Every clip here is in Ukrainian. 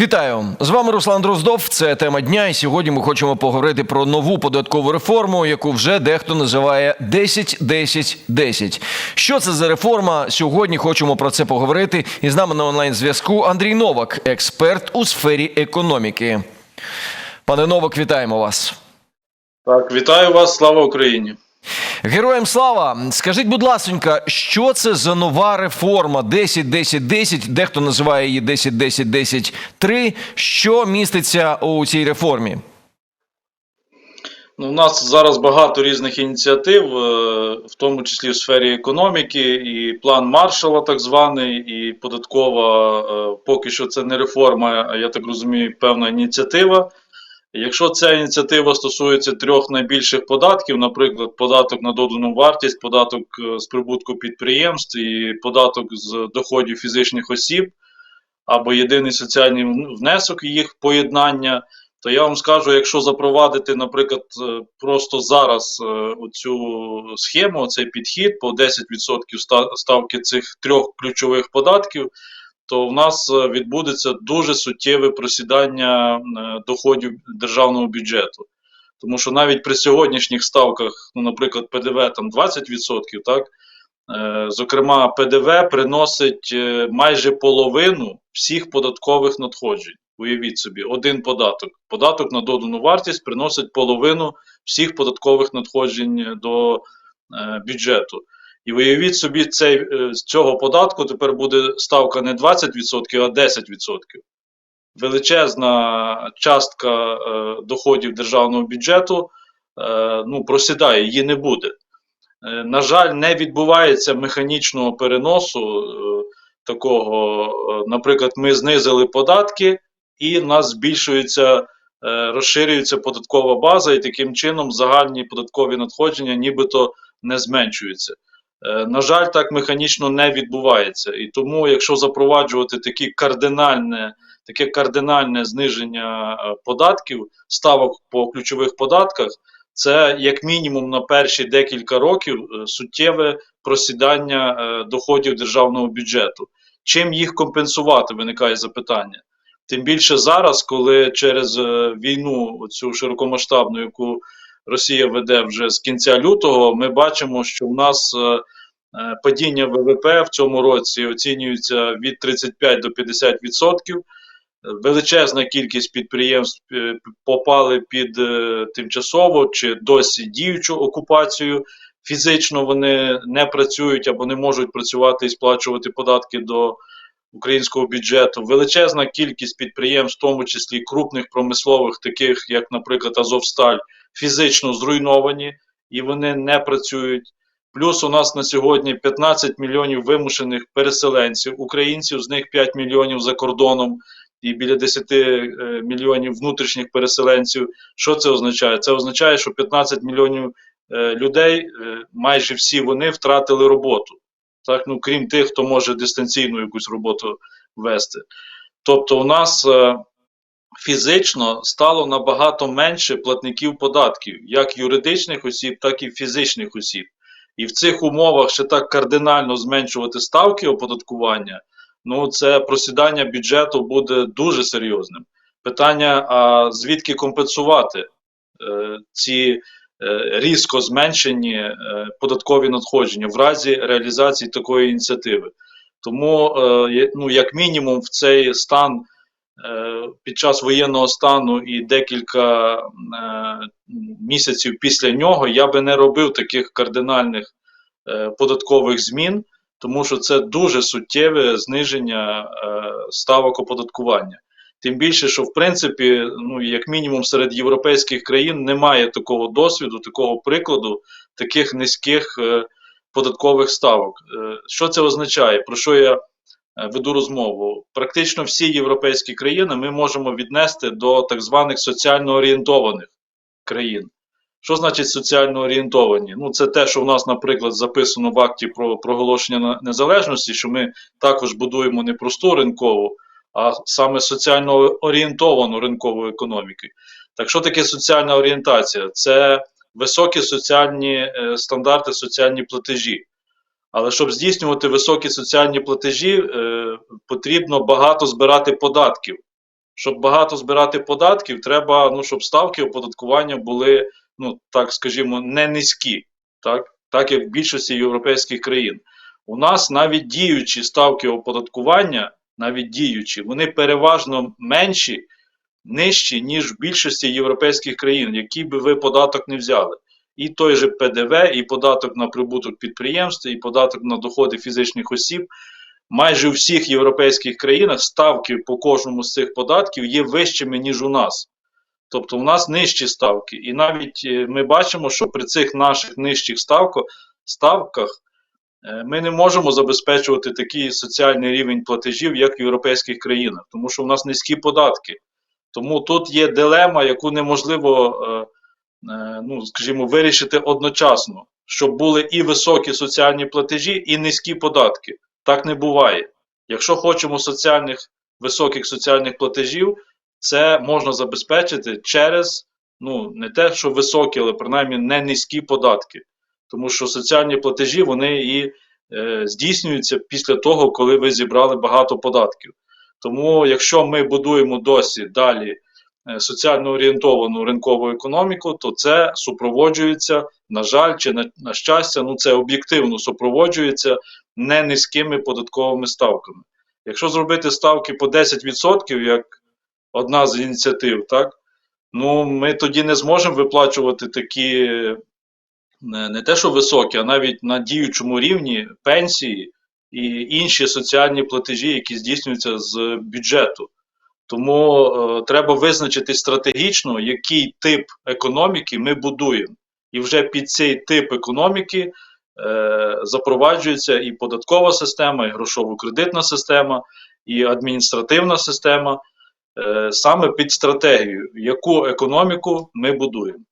Вітаю з вами Руслан Дроздов. Це тема дня. І сьогодні ми хочемо поговорити про нову податкову реформу, яку вже дехто називає 10-10-10. Що це за реформа? Сьогодні хочемо про це поговорити. І з нами на онлайн зв'язку Андрій Новак, експерт у сфері економіки. Пане Новак, вітаємо вас. Так, вітаю вас, слава Україні. Героям слава! Скажіть, будь ласонька, що це за нова реформа 10-10-10, дехто називає її 10-10-10-3. Що міститься у цій реформі? Ну, у нас зараз багато різних ініціатив, е, в тому числі в сфері економіки, і план Маршала, так званий, і податкова. е, Поки що це не реформа, а я так розумію, певна ініціатива. Якщо ця ініціатива стосується трьох найбільших податків, наприклад, податок на додану вартість, податок е, з прибутку підприємств і податок з доходів фізичних осіб, або єдиний соціальний внесок їх поєднання, то я вам скажу, якщо запровадити, наприклад, е, просто зараз е, оцю схему, цей підхід по 10% ста- ставки цих трьох ключових податків, то в нас е, відбудеться дуже суттєве просідання е, доходів державного бюджету. Тому що навіть при сьогоднішніх ставках, ну, наприклад, ПДВ там 20%, так, Е, Зокрема, ПДВ приносить майже половину всіх податкових надходжень. Уявіть собі, один податок. Податок на додану вартість приносить половину всіх податкових надходжень до бюджету. І уявіть собі, цей, е, з цього податку тепер буде ставка не 20%, а 10%. Величезна частка е, доходів державного бюджету е, ну, просідає, її не буде. Е, На жаль, не відбувається механічного переносу е, такого. е, Наприклад, ми знизили податки, і в нас збільшується, е, розширюється податкова база, і таким чином загальні податкові надходження нібито не зменшуються. Е, На жаль, так механічно не відбувається. І тому, якщо запроваджувати такі кардинальне, таке кардинальне зниження е, податків, ставок по ключових податках, це як мінімум на перші декілька років е, суттєве просідання доходів державного бюджету. Чим їх компенсувати, виникає запитання. Тим більше зараз, коли через війну, цю широкомасштабну, яку Росія веде вже з кінця лютого, ми бачимо, що в нас е, е, падіння ВВП в цьому році оцінюється від 35 до 50 відсотків. Величезна кількість підприємств е, попали під тимчасово чи досі діючу окупацію. Фізично вони не працюють або не можуть працювати і сплачувати податки до українського бюджету. Величезна кількість підприємств, в тому числі крупних промислових, таких як, наприклад, Азовсталь, фізично зруйновані і вони не працюють. Плюс у нас на сьогодні 15 мільйонів вимушених переселенців, українців, з них 5 мільйонів за кордоном і біля 10 е, мільйонів внутрішніх переселенців. Що це означає? Це означає, що 15 мільйонів е, людей, е, майже всі вони втратили роботу. Так, ну крім тих, хто може дистанційну якусь роботу вести. Тобто, у нас е, фізично стало набагато менше платників податків, як юридичних осіб, так і фізичних осіб. І в цих умовах ще так кардинально зменшувати ставки оподаткування, ну це просідання бюджету буде дуже серйозним. Питання: а звідки компенсувати е, ці різко зменшені е, податкові надходження в разі реалізації такої ініціативи? Тому, е, ну, як мінімум, в цей стан е, під час воєнного стану і декілька е, місяців після нього я би не робив таких кардинальних е, податкових змін, тому що це дуже суттєве зниження е, ставок оподаткування. Тим більше, що в принципі, ну як мінімум серед європейських країн немає такого досвіду, такого прикладу, таких низьких е, податкових ставок. Е, що це означає? Про що я е, веду розмову? Практично всі європейські країни ми можемо віднести до так званих соціально орієнтованих країн. Що значить соціально орієнтовані? Ну, це те, що в нас, наприклад, записано в акті про проголошення незалежності, що ми також будуємо не просту ринкову, а саме соціально орієнтовану ринкову економіку. Так що таке соціальна орієнтація? Це високі соціальні е, стандарти, соціальні платежі. Але щоб здійснювати високі соціальні платежі, е, потрібно багато збирати податків, щоб багато збирати податків, треба, ну, щоб ставки оподаткування були, ну так скажімо, не низькі, так, так як в більшості європейських країн. У нас навіть діючі ставки оподаткування, навіть діючі, вони переважно менші, нижчі, ніж в більшості європейських країн, які би ви податок не взяли. І той же ПДВ, і податок на прибуток підприємств, і податок на доходи фізичних осіб. Майже у всіх європейських країнах ставки по кожному з цих податків є вищими, ніж у нас. Тобто у нас нижчі ставки. І навіть е, ми бачимо, що при цих наших нижчих ставках, ставках ми не можемо забезпечувати такий соціальний рівень платежів, як в європейських країнах, тому що у нас низькі податки. Тому тут є дилема, яку неможливо, е, е, ну, скажімо, вирішити одночасно, щоб були і високі соціальні платежі, і низькі податки. Так не буває. Якщо хочемо соціальних, високих соціальних платежів, це можна забезпечити через ну, не те, що високі, але принаймні не низькі податки. Тому що соціальні платежі вони і е, здійснюються після того, коли ви зібрали багато податків. Тому, якщо ми будуємо досі далі е, соціально орієнтовану ринкову економіку, то це супроводжується, на жаль, чи на, на щастя, ну це об'єктивно супроводжується не низькими податковими ставками. Якщо зробити ставки по 10%, як одна з ініціатив, так, ну ми тоді не зможемо виплачувати такі е, не те, що високі, а навіть на діючому рівні пенсії і інші соціальні платежі, які здійснюються з бюджету. Тому е, треба визначити стратегічно, який тип економіки ми будуємо. І вже під цей тип економіки е, запроваджується і податкова система, і грошово-кредитна система, і адміністративна система, е, саме під стратегію, яку економіку ми будуємо.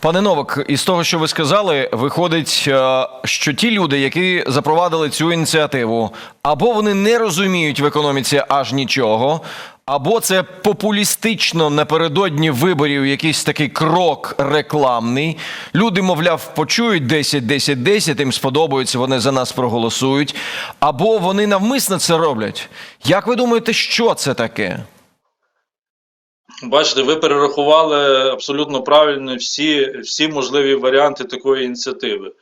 Пане Новак, із того, що ви сказали, виходить, е, що ті люди, які запровадили цю ініціативу, або вони не розуміють в економіці аж нічого, або це популістично напередодні виборів якийсь такий крок рекламний. Люди, мовляв, почують 10, 10, 10, їм сподобається, вони за нас проголосують, або вони навмисно це роблять. Як ви думаєте, що це таке? Бачите, ви перерахували абсолютно правильно всі, всі можливі варіанти такої ініціативи.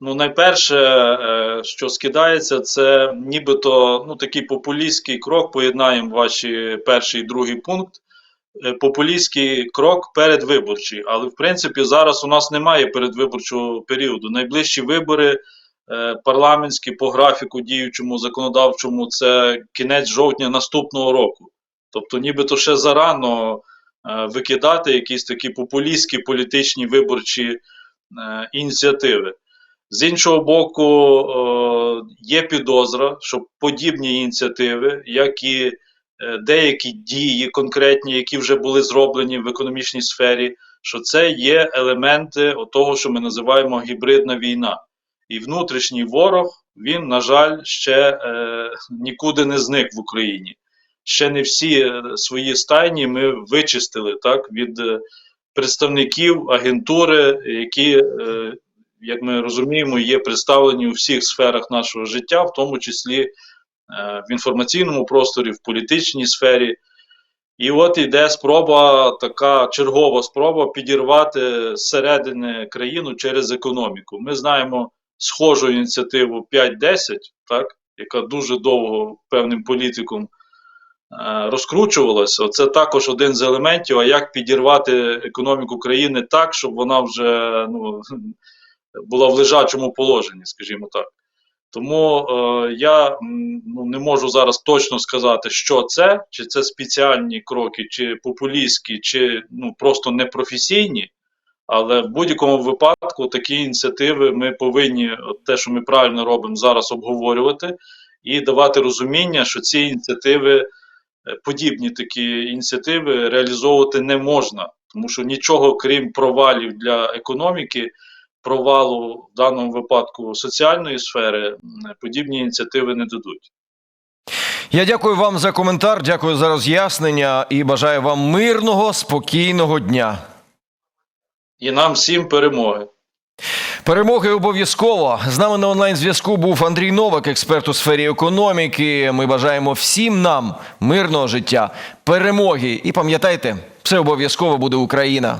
Ну, найперше, е, що скидається, це нібито ну, такий популістський крок. Поєднаємо ваші перший і другий пункт. Е, Популістський крок передвиборчий. Але в принципі зараз у нас немає передвиборчого періоду. Найближчі вибори е, парламентські по графіку діючому законодавчому це кінець жовтня наступного року. Тобто, нібито ще зарано е, викидати якісь такі популістські політичні виборчі е, ініціативи. З іншого боку, е, є підозра, що подібні ініціативи, як і деякі дії конкретні, які вже були зроблені в економічній сфері, що це є елементи того, що ми називаємо гібридна війна. І внутрішній ворог, він, на жаль, ще е, нікуди не зник в Україні. Ще не всі е, свої стайні ми вичистили так, від е, представників агентури, які, е, як ми розуміємо, є представлені у всіх сферах нашого життя, в тому числі в інформаційному просторі, в політичній сфері. І от йде спроба, така чергова спроба підірвати зсередини країну через економіку. Ми знаємо схожу ініціативу 5-10, так, яка дуже довго певним політиком е, розкручувалася. Це також один з елементів, а як підірвати економіку країни так, щоб вона вже ну, була в лежачому положенні, скажімо так. Тому е, я ну, не можу зараз точно сказати, що це, чи це спеціальні кроки, чи популістські, чи ну, просто непрофесійні. Але в будь-якому випадку такі ініціативи ми повинні, те, що ми правильно робимо, зараз обговорювати і давати розуміння, що ці ініціативи, подібні такі ініціативи, реалізовувати не можна, тому що нічого крім провалів для економіки, провалу в даному випадку соціальної сфери, подібні ініціативи не дадуть. Я дякую вам за коментар, дякую за роз'яснення і бажаю вам мирного, спокійного дня. І нам всім перемоги. Перемоги обов'язково. З нами на онлайн зв'язку був Андрій Новак, експерт у сфері економіки. Ми бажаємо всім нам мирного життя, перемоги. І пам'ятайте, все обов'язково буде Україна.